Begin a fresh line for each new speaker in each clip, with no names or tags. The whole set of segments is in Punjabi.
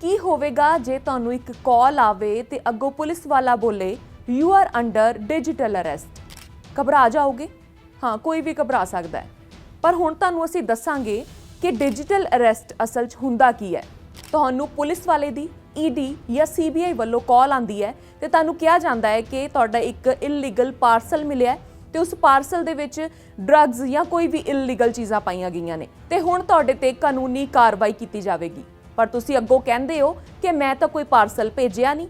ਕੀ ਹੋਵੇਗਾ ਜੇ ਤੁਹਾਨੂੰ ਇੱਕ ਕਾਲ ਆਵੇ ਤੇ ਅੱਗੋਂ ਪੁਲਿਸ ਵਾਲਾ ਬੋਲੇ you are under digital arrest ਘਬਰਾ ਜਾਓਗੇ? ਹਾਂ, ਕੋਈ ਵੀ ਘਬਰਾ ਸਕਦਾ ਹੈ। ਪਰ ਹੁਣ ਤੁਹਾਨੂੰ ਅਸੀਂ ਦੱਸਾਂਗੇ ਕਿ ਡਿਜੀਟਲ ਅਰੈਸਟ ਅਸਲ 'ਚ ਹੁੰਦਾ ਕੀ ਹੈ। ਤੁਹਾਨੂੰ ਪੁਲਿਸ ਵਾਲੇ ਦੀ ਈਡੀ ਜਾਂ ਸੀਬੀਆਈ ਵੱਲੋਂ ਕਾਲ ਆਂਦੀ ਹੈ ਤੇ ਤੁਹਾਨੂੰ ਕਿਹਾ ਜਾਂਦਾ ਹੈ ਕਿ ਤੁਹਾਡਾ ਇੱਕ ਇਲੀਗਲ ਪਾਰਸਲ ਮਿਲਿਆ ਹੈ ਤੇ ਉਸ ਪਾਰਸਲ ਦੇ ਵਿੱਚ ਡਰੱਗਸ ਜਾਂ ਕੋਈ ਵੀ ਇਲੀਗਲ ਚੀਜ਼ਾਂ ਪਾਈਆਂ ਗਈਆਂ ਨੇ। ਤੇ ਹੁਣ ਤੁਹਾਡੇ ਤੇ ਕਾਨੂੰਨੀ ਕਾਰਵਾਈ ਕੀਤੀ ਜਾਵੇਗੀ। ਪਰ ਤੁਸੀਂ ਅੱਗੋਂ ਕਹਿੰਦੇ ਹੋ ਕਿ ਮੈਂ ਤਾਂ ਕੋਈ ਪਾਰਸਲ ਭੇਜਿਆ ਨਹੀਂ।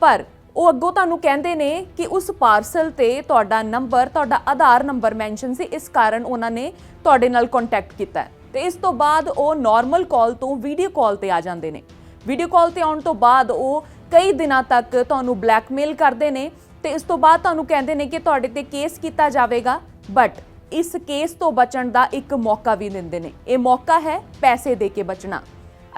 ਪਰ ਉਹ ਅੱਗੋਂ ਤੁਹਾਨੂੰ ਕਹਿੰਦੇ ਨੇ ਕਿ ਉਸ ਪਾਰਸਲ ਤੇ ਤੁਹਾਡਾ ਨੰਬਰ, ਤੁਹਾਡਾ ਆਧਾਰ ਨੰਬਰ ਮੈਂਸ਼ਨ ਸੀ। ਇਸ ਕਾਰਨ ਉਹਨਾਂ ਨੇ ਤੁਹਾਡੇ ਨਾਲ ਕੰਟੈਕਟ ਕੀਤਾ ਹੈ। ਤੇ ਇਸ ਤੋਂ ਬਾਅਦ ਉਹ ਨਾਰਮਲ ਕਾਲ ਤੋਂ ਵੀਡੀਓ ਕਾਲ ਤੇ ਆ ਜਾਂਦੇ ਨੇ। ਵੀਡੀਓ ਕਾਲ ਤੇ ਆਉਣ ਤੋਂ ਬਾਅਦ ਉਹ ਕਈ ਦਿਨਾਂ ਤੱਕ ਤੁਹਾਨੂੰ ਬਲੈਕਮੇਲ ਕਰਦੇ ਨੇ ਤੇ ਇਸ ਤੋਂ ਬਾਅਦ ਤੁਹਾਨੂੰ ਕਹਿੰਦੇ ਨੇ ਕਿ ਤੁਹਾਡੇ ਤੇ ਕੇਸ ਕੀਤਾ ਜਾਵੇਗਾ। ਬਟ ਇਸ ਕੇਸ ਤੋਂ ਬਚਣ ਦਾ ਇੱਕ ਮੌਕਾ ਵੀ ਦਿੰਦੇ ਨੇ। ਇਹ ਮੌਕਾ ਹੈ ਪੈਸੇ ਦੇ ਕੇ ਬਚਣਾ।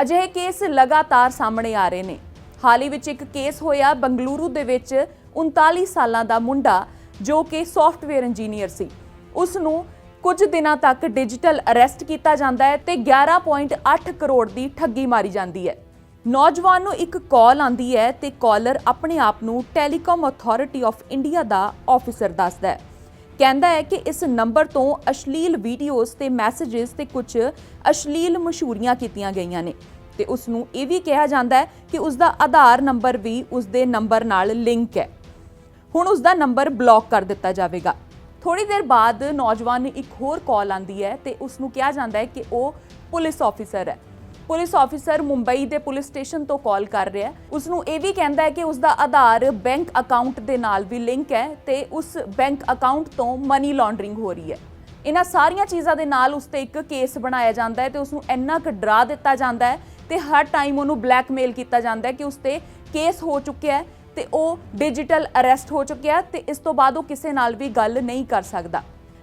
ਅਜਿਹੇ ਕੇਸ ਲਗਾਤਾਰ ਸਾਹਮਣੇ ਆ ਰਹੇ ਨੇ। ਹਾਲ ਹੀ ਵਿੱਚ ਇੱਕ ਕੇਸ ਹੋਇਆ ਬੰਗਲੁਰੂ ਦੇ ਵਿੱਚ 39 ਸਾਲਾਂ ਦਾ ਮੁੰਡਾ, ਜੋ ਕਿ ਸੌਫਟਵੇਅਰ ਇੰਜੀਨੀਅਰ ਸੀ। ਉਸ ਨੂੰ ਕੁਝ ਦਿਨਾਂ ਤੱਕ ਡਿਜੀਟਲ ਅਰੈਸਟ ਕੀਤਾ ਜਾਂਦਾ ਹੈ ਤੇ 11.8 ਕਰੋੜ ਦੀ ਠੱਗੀ ਮਾਰੀ ਜਾਂਦੀ ਹੈ। ਨੌਜਵਾਨ ਨੂੰ ਇੱਕ ਕਾਲ ਆਂਦੀ ਹੈ ਤੇ ਕਾਲਰ ਆਪਣੇ ਆਪ ਨੂੰ ਟੈਲੀਕਾਮ ਅਥਾਰਟੀ ਆਫ ਇੰਡੀਆ ਦਾ ਆਫੀਸਰ ਦੱਸਦਾ ਹੈ। ਕਹਿੰਦਾ ਹੈ ਕਿ ਇਸ ਨੰਬਰ ਤੋਂ ਅਸ਼ਲੀਲ ਵੀਡੀਓਜ਼ ਤੇ ਮੈਸੇजेस ਤੇ ਕੁਝ ਅਸ਼ਲੀਲ ਮਸ਼ਹੂਰੀਆਂ ਕੀਤੀਆਂ ਗਈਆਂ ਨੇ। ਤੇ ਉਸ ਨੂੰ ਇਹ ਵੀ ਕਿਹਾ ਜਾਂਦਾ ਹੈ ਕਿ ਉਸ ਦਾ ਆਧਾਰ ਨੰਬਰ ਵੀ ਉਸ ਦੇ ਨੰਬਰ ਨਾਲ ਲਿੰਕ ਹੈ। ਹੁਣ ਉਸ ਦਾ ਨੰਬਰ ਬਲੌਕ ਕਰ ਦਿੱਤਾ ਜਾਵੇਗਾ। ਥੋੜੀ ਦੇਰ ਬਾਅਦ ਨੌਜਵਾਨ ਨੂੰ ਇੱਕ ਹੋਰ ਕਾਲ ਆਂਦੀ ਹੈ ਤੇ ਉਸ ਨੂੰ ਕਿਹਾ ਜਾਂਦਾ ਹੈ ਕਿ ਉਹ ਪੁਲਿਸ ਆਫੀਸਰ ਹੈ। ਪੁਲਿਸ ਆਫੀਸਰ ਮੁੰਬਈ ਦੇ ਪੁਲਿਸ ਸਟੇਸ਼ਨ ਤੋਂ ਕਾਲ ਕਰ ਰਿਹਾ ਹੈ। ਉਸ ਨੂੰ ਇਹ ਵੀ ਕਹਿੰਦਾ ਹੈ ਕਿ ਉਸ ਦਾ ਆਧਾਰ ਬੈਂਕ ਅਕਾਊਂਟ ਦੇ ਨਾਲ ਵੀ ਲਿੰਕ ਹੈ ਤੇ ਉਸ ਬੈਂਕ ਅਕਾਊਂਟ ਤੋਂ ਮਨੀ ਲਾਂਡਰਿੰਗ ਹੋ ਰਹੀ ਹੈ। ਇਹਨਾਂ ਸਾਰੀਆਂ ਚੀਜ਼ਾਂ ਦੇ ਨਾਲ ਉਸ ਤੇ ਇੱਕ ਕੇਸ ਬਣਾਇਆ ਜਾਂਦਾ ਹੈ ਤੇ ਉਸ ਨੂੰ ਇੰਨਾ ਕੁ ਡਰਾ ਦਿੱਤਾ ਜਾਂਦਾ ਹੈ ਤੇ ਹਰ ਟਾਈਮ ਉਹਨੂੰ ਬਲੈਕਮੇਲ ਕੀਤਾ ਜਾਂਦਾ ਹੈ ਕਿ ਉਸ ਤੇ ਕੇਸ ਹੋ ਚੁੱਕਿਆ ਹੈ ਤੇ ਉਹ ਡਿਜੀਟਲ ਅਰੈਸਟ ਹੋ ਚੁੱਕਿਆ ਹੈ ਤੇ ਇਸ ਤੋਂ ਬਾਅਦ ਉਹ ਕਿਸੇ ਨਾਲ ਵੀ ਗੱਲ ਨਹੀਂ ਕਰ ਸਕਦਾ।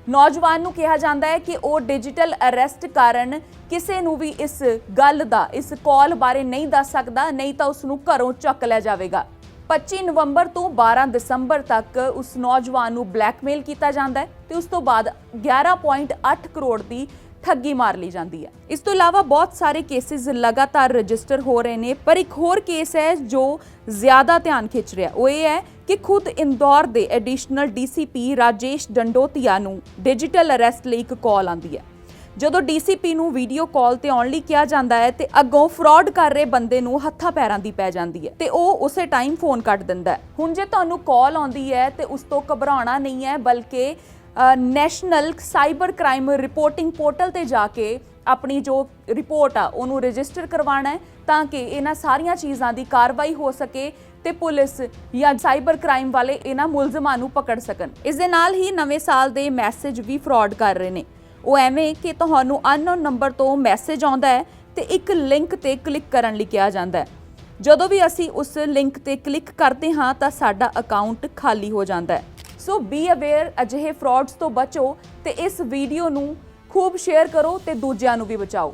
ਨੌਜਵਾਨ ਨੂੰ ਕਿਹਾ ਜਾਂਦਾ ਹੈ ਕਿ ਉਹ ਡਿਜੀਟਲ ਅਰੈਸਟ ਕਾਰਨ ਕਿਸੇ ਨੂੰ ਵੀ ਇਸ ਗੱਲ ਦਾ, ਇਸ ਕਾਲ ਬਾਰੇ ਨਹੀਂ ਦੱਸ ਸਕਦਾ, ਨਹੀਂ ਤਾਂ ਉਸ ਨੂੰ ਘਰੋਂ ਚੱਕ ਲਿਆ ਜਾਵੇਗਾ। 25 ਨਵੰਬਰ ਤੋਂ 12 ਦਸੰਬਰ ਤੱਕ ਉਸ ਨੌਜਵਾਨ ਨੂੰ ਬਲੈਕਮੇਲ ਕੀਤਾ ਜਾਂਦਾ ਹੈ ਤੇ ਉਸ ਤੋਂ ਬਾਅਦ 11.8 ਕਰੋੜ ਦੀ ਠੱਗੀ ਮਾਰ ਲਈ ਜਾਂਦੀ ਹੈ। ਇਸ ਤੋਂ ਇਲਾਵਾ ਬਹੁਤ ਸਾਰੇ ਕੇਸਿਸ ਲਗਾਤਾਰ ਰਜਿਸਟਰ ਹੋ ਰਹੇ ਨੇ, ਪਰ ਇੱਕ ਹੋਰ ਕੇਸ ਹੈ ਜੋ ਜ਼ਿਆਦਾ ਧਿਆਨ ਖਿੱਚ ਰਿਹਾ। ਉਹ ਇਹ ਹੈ ਕਿ ਖੁਦ ਇੰਦੌਰ ਦੇ ਐਡੀਸ਼ਨਲ ਡੀਸੀਪੀ ਰਾਜੇਸ਼ ਡੰਡੋਤੀਆ ਨੂੰ ਡਿਜੀਟਲ ਅਰੈਸਟ ਲਈ ਇੱਕ ਕਾਲ ਆਂਦੀ ਹੈ। ਜਦੋਂ ਡੀਸੀਪੀ ਨੂੰ ਵੀਡੀਓ ਕਾਲ ਤੇ ਆਉਣ ਲਈ ਕਿਹਾ ਜਾਂਦਾ ਹੈ ਤੇ ਅੱਗੋਂ ਫਰਾਡ ਕਰ ਰਹੇ ਬੰਦੇ ਨੂੰ ਹੱਥਾਂ ਪੈਰਾਂ ਦੀ ਪੈ ਜਾਂਦੀ ਹੈ ਤੇ ਉਹ ਉਸੇ ਟਾਈਮ ਫੋਨ ਕੱਟ ਦਿੰਦਾ ਹੈ। ਹੁਣ ਜੇ ਤੁਹਾਨੂੰ ਕਾਲ ਆਉਂਦੀ ਹੈ ਤੇ ਉਸ ਤੋਂ ਘਬਰਾਉਣਾ ਨਹੀਂ ਹੈ, ਬਲਕਿ National Cyber Crime Reporting Portal ਤੇ ਜਾ ਕੇ ਆਪਣੀ ਜੋ ਰਿਪੋਰਟ ਆ, ਉਹਨੂੰ ਰਜਿਸਟਰ ਕਰਵਾਉਣਾ ਹੈ ਤਾਂ ਕਿ ਇਹਨਾਂ ਸਾਰੀਆਂ ਚੀਜ਼ਾਂ ਦੀ ਕਾਰਵਾਈ ਹੋ ਸਕੇ ਤੇ ਪੁਲਿਸ ਜਾਂ ਸਾਈਬਰ ਕ੍ਰਾਈਮ ਵਾਲੇ ਇਹਨਾਂ ਮੁਲਜ਼ਮਾਂ ਨੂੰ ਪਕੜ ਸਕਣ। ਇਸ ਦੇ ਨਾਲ ਹੀ ਨਵੇਂ ਸਾਲ ਦੇ ਮੈਸੇਜ ਵੀ ਫਰਾਡ ਕਰ ਰਹੇ ਨੇ। ਉਹ ਐਵੇਂ ਕਿ ਤੁਹਾਨੂੰ ਅਨਨੋਨ ਨੰਬਰ ਤੋਂ ਮੈਸੇਜ ਆਉਂਦਾ ਹੈ ਤੇ ਇੱਕ ਲਿੰਕ ਤੇ ਕਲਿੱਕ ਕਰਨ ਲਈ ਕਿਹਾ ਜਾਂਦਾ ਹੈ। ਜਦੋਂ ਵੀ ਅਸੀਂ ਉਸ ਲਿੰਕ ਤੇ ਕਲਿੱਕ ਕਰਦੇ ਹਾਂ ਤਾਂ ਸਾਡਾ ਅਕਾਊਂਟ ਖਾਲੀ ਹੋ ਜਾਂਦਾ ਹੈ। ਸੋ ਬੀ ਅਵੇਅਰ ਅਜਿਹੇ ਫਰਾਡਸ ਤੋਂ ਬਚੋ ਤੇ ਇਸ ਵੀਡੀਓ ਨੂੰ ਖੂਬ ਸ਼ੇਅਰ ਕਰੋ ਤੇ ਦੂਜਿਆਂ ਨੂੰ ਵੀ ਬਚਾਓ।